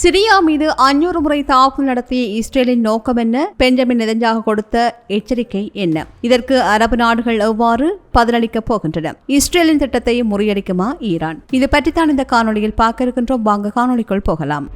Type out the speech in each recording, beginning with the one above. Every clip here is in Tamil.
சிரியா மீது அஞ்சூறு முறை தாக்குதல் நடத்திய இஸ்ரேலின் நோக்கம் என்ன? பெஞ்சமின் நெதஞ்சாக கொடுத்த எச்சரிக்கை என்ன? இதற்கு அரபு நாடுகள் எவ்வாறு பதிலளிக்கப் போகின்றன? இஸ்ரேலின் திட்டத்தை முறியடிக்குமா ஈரான்? இது பற்றித்தான் இந்த காணொளியில் பார்க்க இருக்கின்றோம். வாங்க காணொளிக்குள் போகலாம்.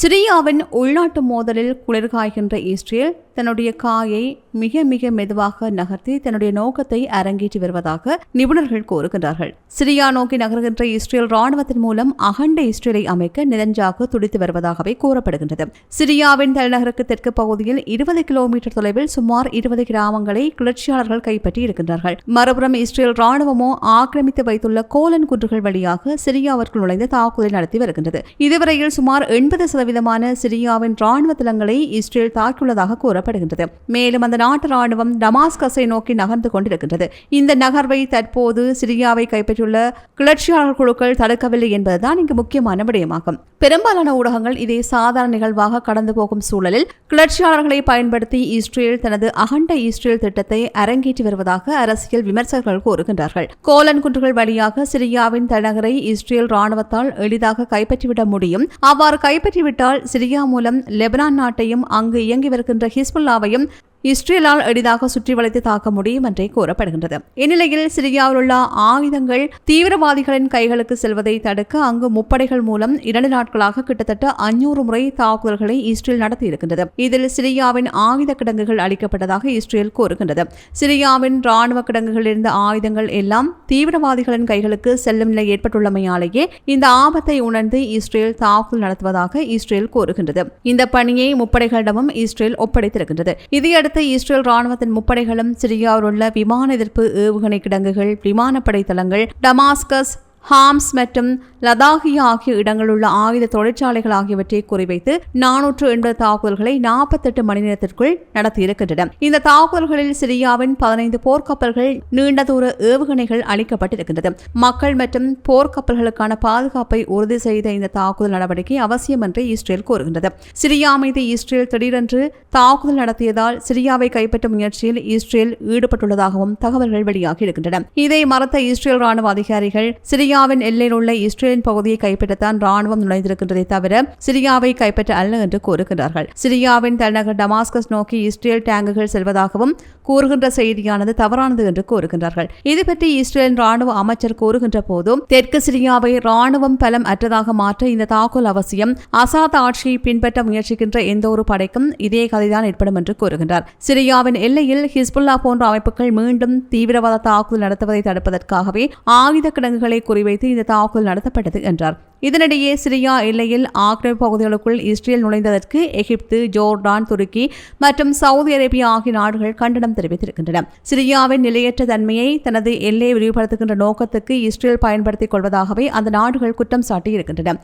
சிரியாவின் உள்நாட்டு மோதலில் குளிர்காய்கின்ற இஸ்ரேல் தன்னுடைய காயை மிக மிக மெதுவாக நகர்த்தி தன்னுடைய நோக்கத்தை அரங்கேற்றி வருவதாக நிபுணர்கள் கூறுகின்றார்கள். சிரியா நோக்கி நகர்கின்ற இஸ்ரேல் ராணுவத்தின் மூலம் அகண்ட இஸ்ரேலை அமைக்க நிரஞ்சாக துடித்து வருவதாகவே கூறப்படுகின்றது. சிரியாவின் தலைநகருக்கு தெற்கு பகுதியில் இருபது கிலோமீட்டர் தொலைவில் சுமார் இருபது கிராமங்களை கிளர்ச்சியாளர்கள் கைப்பற்றி இருக்கின்றார்கள். மறுபுறம் இஸ்ரேல் ராணுவமோ ஆக்கிரமித்து வைத்துள்ள கோலன் குன்றுகள் வழியாக சிரியாவிற்குள் நுழைந்து தாக்குதலை நடத்தி வருகின்றது. இதுவரையில் சுமார் எண்பது சதவீதமான சிரியாவின் ராணுவ தளங்களை இஸ்ரேல் தாக்கியுள்ளதாக கூறப்படுகின்றது மேலும் அந்த நாட்டு ராணுவம் டமாஸ்கஸை நோக்கி நகர்ந்து கொண்டிருக்கின்றது. இந்த நகர்வை தற்போது சிரியாவை கைப்பற்றியுள்ள கிளர்ச்சியாளர் குழுக்கள் தடுக்கவில்லை என்பதுதான் இங்கு முக்கியமான விடயமாகும். பெரும்பாலான ஊடகங்கள் இதை சாதாரண நிகழ்வாக கடந்து போகும் சூழலில் கிளர்ச்சியாளர்களை பயன்படுத்தி இஸ்ரேல் தனது அகண்ட இஸ்ரேல் திட்டத்தை அரங்கேற்றி வருவதாக அரசியல் விமர்சகர்கள் கூறுகின்றார்கள். கோலன் குன்றுகள் வழியாக சிரியாவின் தலைநகரை இஸ்ரேல் ராணுவத்தால் எளிதாக கைப்பற்றிவிட முடியும். அவ்வாறு கைப்பற்றிவிட்டால் சிரியா மூலம் லெபனான் நாட்டையும் அங்கு இயங்கி வருகின்ற ஹிஸ்புல்லாவையும் இஸ்ரேலால் எளிதாக சுற்றி வளைத்து தாக்க முடியும் என்றே கூறப்படுகின்றது. இந்நிலையில் சிரியாவில் உள்ள ஆயுதங்கள் தீவிரவாதிகளின் கைகளுக்கு செல்வதை தடுக்க அங்கு முப்படைகள் மூலம் இரண்டு நாட்களாக கிட்டத்தட்ட அஞ்சூறு முறை தாக்குதல்களை இஸ்ரேல் நடத்தியிருக்கின்றது. இதில் சிரியாவின் ஆயுத கிடங்குகள் அளிக்கப்பட்டதாக இஸ்ரேல் கூறுகின்றது. சிரியாவின் ராணுவ கிடங்குகளில் இருந்த ஆயுதங்கள் எல்லாம் தீவிரவாதிகளின் கைகளுக்கு செல்லும் நிலை ஏற்பட்டுள்ளமையாலேயே இந்த ஆபத்தை உணர்ந்து இஸ்ரேல் தாக்குதல் நடத்துவதாக இஸ்ரேல் கூறுகின்றது. இந்த பணியை முப்படைகளிடமும் இஸ்ரேல் ஒப்படைத்திருக்கின்றது. இதையடுத்து இதையடுத்து இஸ்ரேல் ராணுவத்தின் முப்படைகளும் சிரியாவில் உள்ள விமான எதிர்ப்பு ஏவுகணை கிடங்குகள் விமானப்படை தளங்கள் டமாஸ்கஸ் ஹாம்ஸ் மற்றும் லதாகியா ஆகிய இடங்களில் உள்ள ஆயுத தொழிற்சாலைகள் ஆகியவற்றை குறிவைத்து நானூற்று எண்பது தாக்குதல்களை நாற்பத்தெட்டு மணி நேரத்திற்குள் நடத்தியிருக்கின்றன இந்த தாக்குதல்களில் சிரியாவின் பதினைந்து போர்க்கப்பல்கள் நீண்ட தூர ஏவுகணைகள் அளிக்கப்பட்டிருக்கின்றது மக்கள் மற்றும் போர்க்கப்பல்களுக்கான பாதுகாப்பை உறுதி செய்த இந்த தாக்குதல் நடவடிக்கை அவசியம் என்று இஸ்ரேல் கூறுகின்றது. சிரியா மீது இஸ்ரேல் திடீரென்று தாக்குதல் நடத்தியதால் சிரியாவை கைப்பற்றும் முயற்சியில் இஸ்ரேல் ஈடுபட்டுள்ளதாகவும் தகவல்கள் வெளியாகி இருக்கின்றன. இதை மறுத்த இஸ்ரேல் ராணுவ அதிகாரிகள் சிரியா சிரியாவின் எல்லையில் உள்ள இஸ்ரேலின் பகுதியை கைப்பற்றத்தான் ராணுவம் நுழைந்திருக்கின்றதை தவிர சிரியாவை கைப்பற்ற அல்ல என்று கூறுகிறார்கள் சிரியாவின் தலைநகர் டமாஸ்கஸ் நோக்கி இஸ்ரேல் டேங்குகள் செல்வதாகவும் கூறுகின்ற செய்தியானது தவறானது என்று கூறுகின்றார்கள். இது பற்றி இஸ்ரேலின் ராணுவ அமைச்சர் கூறுகின்ற போதும் தெற்கு சிரியாவை ராணுவம் பலம் அற்றதாக மாற்ற இந்த தாக்குதல் அவசியம். அசாத் ஆட்சியை பின்பற்ற முயற்சிக்கின்ற எந்த ஒரு படைக்கும் இதே கதைதான் ஏற்படும் என்று கூறுகின்றார். சிரியாவின் எல்லையில் ஹிஸ்புல்லா போன்ற அமைப்புகள் மீண்டும் தீவிரவாத தாக்குதல் நடத்துவதை தடுப்பதற்காகவே ஆயுத கிடங்குகளை குறி குறிவைத்து இந்த தாக்குதல் நடத்தப்பட்டது என்றார். இதனிடையே சிரியா எல்லையில் ஆக்கிரமிப்பு பகுதிகளுக்குள் இஸ்ரேல் நுழைந்ததற்கு எகிப்து ஜோர்டான் துருக்கி மற்றும் சவுதி அரேபியா ஆகிய நாடுகள் கண்டனம் தெரிவித்திருக்கின்றன. சிரியாவின் நிலையற்ற தன்மையை தனது எல்லையை விரிவுபடுத்துகின்ற நோக்கத்துக்கு இஸ்ரேல் பயன்படுத்திக் கொள்வதாகவே அந்த நாடுகள் குற்றம் சாட்டியிருக்கின்றன.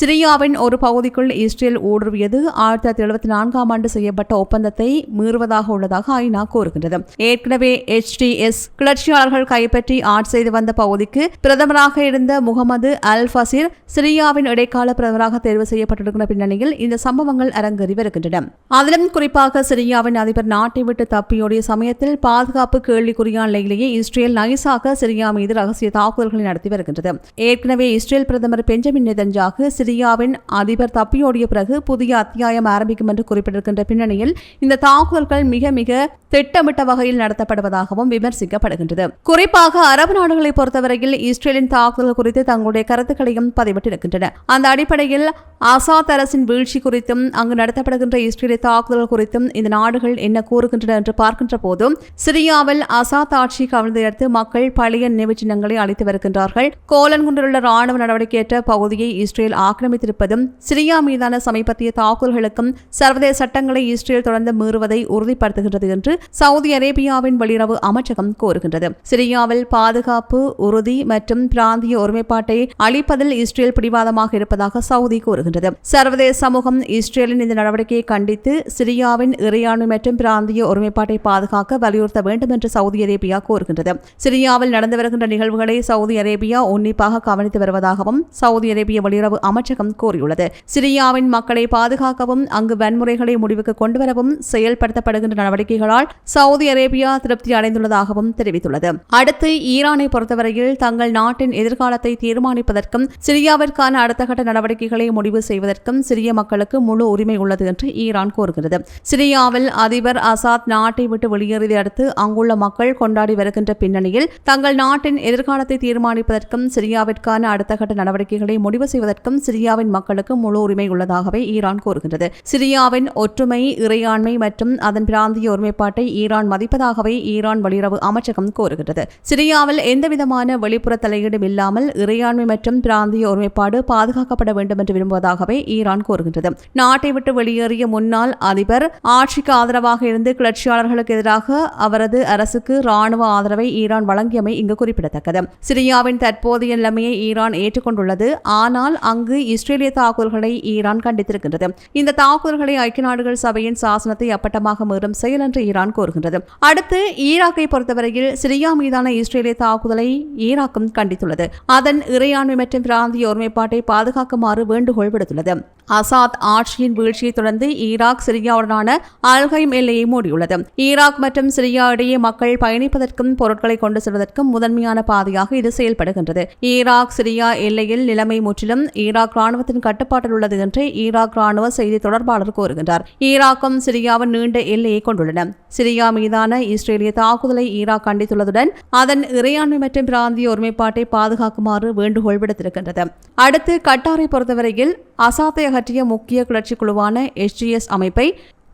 சிரியாவின் ஒரு பகுதிக்குள் இஸ்ரேல் ஊடுருவியது ஆயிரத்தி தொள்ளாயிரத்தி எழுபத்தி நான்காம் ஆண்டு செய்யப்பட்ட ஒப்பந்தத்தை மீறுவதாக உள்ளதாக ஐநா கூறுகின்றது. ஏற்கனவே எச்டிஎஸ் கிளர்ச்சியாளர்கள் கைப்பற்றி ஆட்சி செய்து வந்த பகுதிக்கு பிரதமராக இருந்த முகமது அல் ஃபசீர் சிரியாவின் இடைக்கால பிரதமராக தேர்வு செய்யப்பட்டிருக்கிற பின்னணியில் இந்த சம்பவங்கள் அரங்கேறி வருகின்றன. அதிலும் குறிப்பாக சிரியாவின் அதிபர் நாட்டை விட்டு தப்பியோடிய சமயத்தில் பாதுகாப்பு கேள்விக்குறியான நிலையிலேயே இஸ்ரேல் நைசாக சிரியா மீது ரகசிய தாக்குதல்களை நடத்தி வருகின்றது. ஏற்கனவே இஸ்ரேல் பிரதமர் பெஞ்சமின் நெதஞ்சாக சிரியாவின் அதிபர் தப்பியோடிய பிறகு புதிய அத்தியாயம் ஆரம்பிக்கும் என்று குறிப்பிட்டிருக்கின்ற பின்னணியில் இந்த தாக்குதல்கள் மிக மிக திட்டமிட்ட வகையில் நடத்தப்படுவதாகவும் விமர்சிக்கப்படுகின்றது. குறிப்பாக அரபு நாடுகளை பொறுத்தவரையில் இஸ்ரேலின் தாக்குதல் குறித்து தங்களுடைய கருத்துக்களையும் பதிவிட்டிருக்கின்றன அந்த அடிப்படையில் அசாத் அரசின் வீழ்ச்சி குறித்தும் அங்கு நடத்தப்படுகின்ற இஸ்ரேலிய தாக்குதல் குறித்தும் இந்த நாடுகள் என்ன கூறுகின்றன என்று பார்க்கின்ற போதும் சிரியாவில் அசாத் ஆட்சி கவிழ்ந்தையடுத்து மக்கள் பழைய நினைவு சின்னங்களை அளித்து வருகின்றார்கள். கோலன்குன்றிலுள்ள ராணுவ நடவடிக்கையற்ற பகுதியை இஸ்ரேல் ஆக்கிரமித்திருப்பதும் சிரியா மீதான சமீபத்திய தாக்குதல்களுக்கும் சர்வதேச சட்டங்களை இஸ்ரேல் தொடர்ந்து மீறுவதை உறுதிப்படுத்துகின்றது என்று சவுதி அரேபியாவின் வெளியுறவு அமைச்சகம் கூறுகின்றது. சிரியாவில் பாதுகாப்பு உறுதி மற்றும் பிராந்திய ஒருமைப்பாட்டை அளிப்பதில் இஸ்ரேல் பிடிவாதமாக இருப்பதாக சவுதி கூறுகின்றது. சர்வதேச சமூகம் இஸ்ரேலின் இந்த நடவடிக்கையை கண்டித்து சிரியாவின் இறையாண்மை மற்றும் பிராந்திய ஒருமைப்பாட்டை பாதுகாக்க வலியுறுத்த வேண்டும் என்று சவுதி அரேபியா கூறுகின்றது. சிரியாவில் நடந்து வருகின்ற நிகழ்வுகளை சவுதி அரேபியா உன்னிப்பாக கவனித்து வருவதாகவும் சவுதி அரேபிய வெளியுறவு அமைச்சகம் கூறியுள்ளது. சிரியாவின் மக்களை பாதுகாக்கவும் அங்கு வன்முறைகளை முடிவுக்கு கொண்டுவரவும் செயல்படுத்தப்படுகின்ற நடவடிக்கைகளால் சவுதி அரேபியா திருப்தி அடைந்துள்ளதாகவும் தெரிவித்துள்ளது. அடுத்து ஈரானை பொறுத்தவரையில் தங்கள் நாட்டின் எதிர்காலத்தை தீர்மானிப்பதற்கும் சிரியாவிற்கு சிரியாவிற்கான அடுத்த கட்ட நடவடிக்கைகளை முடிவு செய்வதற்கும் சிரிய மக்களுக்கு முழு உரிமை உள்ளது என்று ஈரான் கூறுகிறது. சிரியாவில் அதிபர் அசாத் நாட்டை விட்டு வெளியேறியதை அடுத்து அங்குள்ள மக்கள் கொண்டாடி வருகின்ற பின்னணியில் தங்கள் நாட்டின் எதிர்காலத்தை தீர்மானிப்பதற்கும் சிரியாவிற்கான அடுத்த கட்ட நடவடிக்கைகளை முடிவு செய்வதற்கும் சிரியாவின் மக்களுக்கு முழு உரிமை உள்ளதாகவே ஈரான் கூறுகின்றது சிரியாவின் ஒற்றுமை இறையாண்மை மற்றும் அதன் பிராந்திய ஒருமைப்பாட்டை ஈரான் மதிப்பதாகவே ஈரான் வெளியுறவு அமைச்சகம் கூறுகிறது. சிரியாவில் எந்தவிதமான வெளிப்புற தலையீடும் இல்லாமல் இறையாண்மை மற்றும் பிராந்திய ஒருமைப்பாடு பாதுகாக்கப்பட வேண்டும் என்று விரும்புவதாகவே ஈரான் கூறுகின்றது. நாட்டை விட்டு வெளியேறிய முன்னாள் அதிபர் ஆட்சிக்கு ஆதரவாக இருந்து கிளர்ச்சியாளர்களுக்கு எதிராக அவரது அரசுக்கு ராணுவ ஆதரவை ஈரான் வழங்கியமை இங்கு குறிப்பிடத்தக்கது. சிரியாவின் தற்போதைய நிலைமையை ஈரான் ஏற்றுக்கொண்டுள்ளது. ஆனால் அங்கு இஸ்ரேலிய தாக்குதல்களை ஈரான் கண்டித்திருக்கின்றது. இந்த தாக்குதல்களை ஐக்கிய நாடுகள் சபையின் சாசனத்தை அப்பட்டமாக மீறும் செயல் என்று ஈரான் கூறுகின்றது. அடுத்து ஈராக்கை பொறுத்தவரையில் சிரியா மீதான இஸ்ரேலிய தாக்குதலை ஈராக்கும் கண்டித்துள்ளது. அதன் இறையாண்மை மற்றும் பிராந்திய ஒருமைப்பாட்டை பாதுகாக்குமாறு வேண்டுகோள் விடுத்துள்ளது. அசாத் ஆட்சியின் வீழ்ச்சியை தொடர்ந்து ஈராக் சிரியாவுடனான அல்கைம் எல்லையை மூடியுள்ளது. ஈராக் மற்றும் சிரியா இடையே மக்கள் பயணிப்பதற்கும் பொருட்களை கொண்டு செல்வதற்கும் முதன்மையான பாதையாக இது செயல்படுகின்றது. ஈராக் சிரியா எல்லையில் நிலைமை முற்றிலும் ஈராக் ராணுவத்தின் கட்டுப்பாட்டில் உள்ளது என்று ஈராக் ராணுவ செய்தி தொடர்பாளர் கூறுகின்றார். ஈராக்கும் சிரியாவும் நீண்ட எல்லையை கொண்டுள்ளன. சிரியா மீதான இஸ்ரேலிய தாக்குதலை ஈராக் கண்டித்துள்ளதுடன் அதன் இறையாண்மை மற்றும் பிராந்திய ஒருமைப்பாட்டை பாதுகாக்குமாறு வேண்டுகோள் விடுத்திருக்கின்றது. அடுத்து கட்டாரை பொறுத்தவரையில் அசாத்தை அகற்றிய முக்கிய கிளர்ச்சி குழுவான எஸ்ஜிஎஸ் அமைப்பை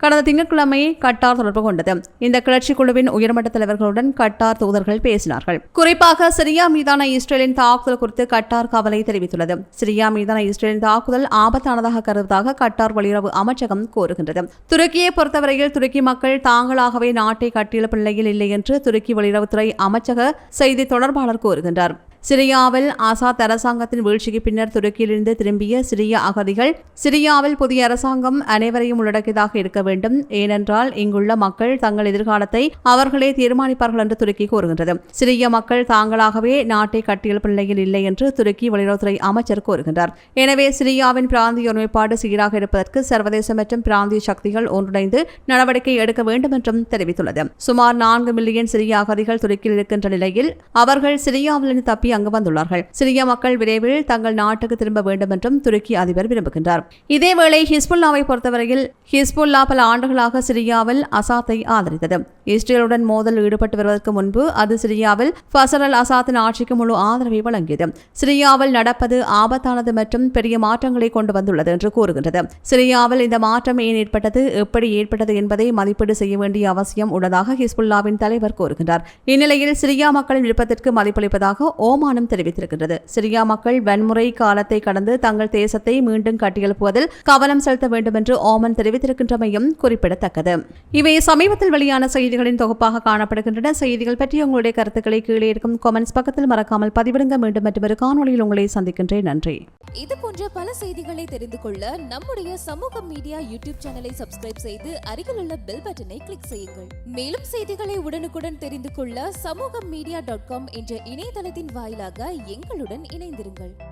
கடந்த திங்கட்கிழமை கட்டார் தொடர்பு கொண்டது. இந்த கிளர்ச்சி குழுவின் உயர்மட்ட தலைவர்களுடன் கட்டார் தூதர்கள் பேசினார்கள். குறிப்பாக சிரியா மீதான இஸ்ரேலின் தாக்குதல் குறித்து கட்டார் கவலை தெரிவித்துள்ளது. சிரியா மீதான இஸ்ரேலின் தாக்குதல் ஆபத்தானதாக கருதுவதாக கட்டார் வெளியுறவு அமைச்சகம் கூறுகின்றது. துருக்கியை பொறுத்தவரையில் துருக்கி மக்கள் தாங்களாகவே நாட்டை கட்டியெழுப்பும் நிலையில் இல்லை என்று துருக்கி வெளியுறவுத்துறை அமைச்சக செய்தி தொடர்பாளர் கூறுகின்றார். சிரியாவில் ஆசாத் அரசாங்கத்தின் வீழ்ச்சிக்கு பின்னர் துருக்கியிலிருந்து திரும்பிய சிரிய அகதிகள் சிரியாவில் புதிய அரசாங்கம் அனைவரையும் உள்ளடக்கியதாக இருக்க வேண்டும். ஏனென்றால் இங்குள்ள மக்கள் தங்கள் எதிர்காலத்தை அவர்களே தீர்மானிப்பார்கள் என்று துருக்கி கூறுகின்றது. சிரிய மக்கள் தாங்களாகவே நாட்டை கட்டியெழுப்பு நிலையில் இல்லை என்று துருக்கி வெளியுறவுத்துறை அமைச்சர் கூறுகின்றார். எனவே சிரியாவின் பிராந்திய ஒருமைப்பாடு சீராக இருப்பதற்கு சர்வதேச மற்றும் பிராந்திய சக்திகள் ஒன்றிணைந்து நடவடிக்கை எடுக்க வேண்டும் என்றும் தெரிவித்துள்ளது. சுமார் நான்கு மில்லியன் சிரிய அகதிகள் துருக்கியில் இருக்கின்ற நிலையில் அவர்கள் சிரியாவிலிருந்து தப்பி அங்கு வந்துள்ளார்கள். சிரிய மக்கள் விரைவில் தங்கள் நாட்டுக்கு திரும்ப வேண்டும் என்றும் துருக்கி அதிபர் விரும்புகின்றார். இதேவேளை ஹிஸ்புல்லாவை பொறுத்தவரையில் ஹிஸ்புல்லா பல ஆண்டுகளாக சிரியாவில் அசாத்தை ஆதரித்தது. இஸ்ரேலுடன் மோதல் ஈடுபட்டு வருவதற்கு முன்பு அது சிரியாவில் ஃபசர் அல் அசாத்தின் ஆட்சிக்கு முழு ஆதரவை வழங்கியது. சிரியாவில் நடப்பது ஆபத்தானது மற்றும் பெரிய மாற்றங்களை கொண்டு வந்துள்ளது என்று கூறுகின்றது. சிரியாவில் இந்த மாற்றம் ஏன் ஏற்பட்டது? எப்படி ஏற்பட்டது என்பதை மதிப்பீடு செய்ய வேண்டிய அவசியம் உள்ளதாக ஹிஸ்புல்லாவின் தலைவர் கூறுகின்றார். இந்நிலையில் சிரியா மக்களின் விருப்பத்திற்கு மதிப்பளிப்பதாக ஓம் அவமானம் தெரிவித்திருக்கின்றது. சிரியா மக்கள் வன்முறை காலத்தை கடந்து தங்கள் தேசத்தை மீண்டும் கட்டியெழுப்புவதில் கவனம் செலுத்த வேண்டும் என்று ஓமன் தெரிவித்திருக்கின்றமையும் குறிப்பிடத்தக்கது. இவை சமீபத்தில் வெளியான செய்திகளின் தொகுப்பாக காணப்படுகின்றன. செய்திகள் பற்றி உங்களுடைய கருத்துக்களை கீழே இருக்கும் கமெண்ட்ஸ் பக்கத்தில் மறக்காமல் பதிவிடுங்க. மீண்டும் மற்றொரு காணொலியில் உங்களை சந்திக்கின்றேன். நன்றி. இது போன்ற பல செய்திகளை தெரிந்து கொள்ள நம்முடைய சமூக மீடியா யூடியூப் சேனலை சப்ஸ்கிரைப் செய்து அருகில் உள்ள பெல் பட்டனை கிளிக் செய்யுங்கள். மேலும் செய்திகளை உடனுக்குடன் தெரிந்து கொள்ள சமூக மீடியா டாட் காம் என்ற இணையதளத்தின் வாய் வாயிலாக எங்களுடன் இணைந்திருங்கள்.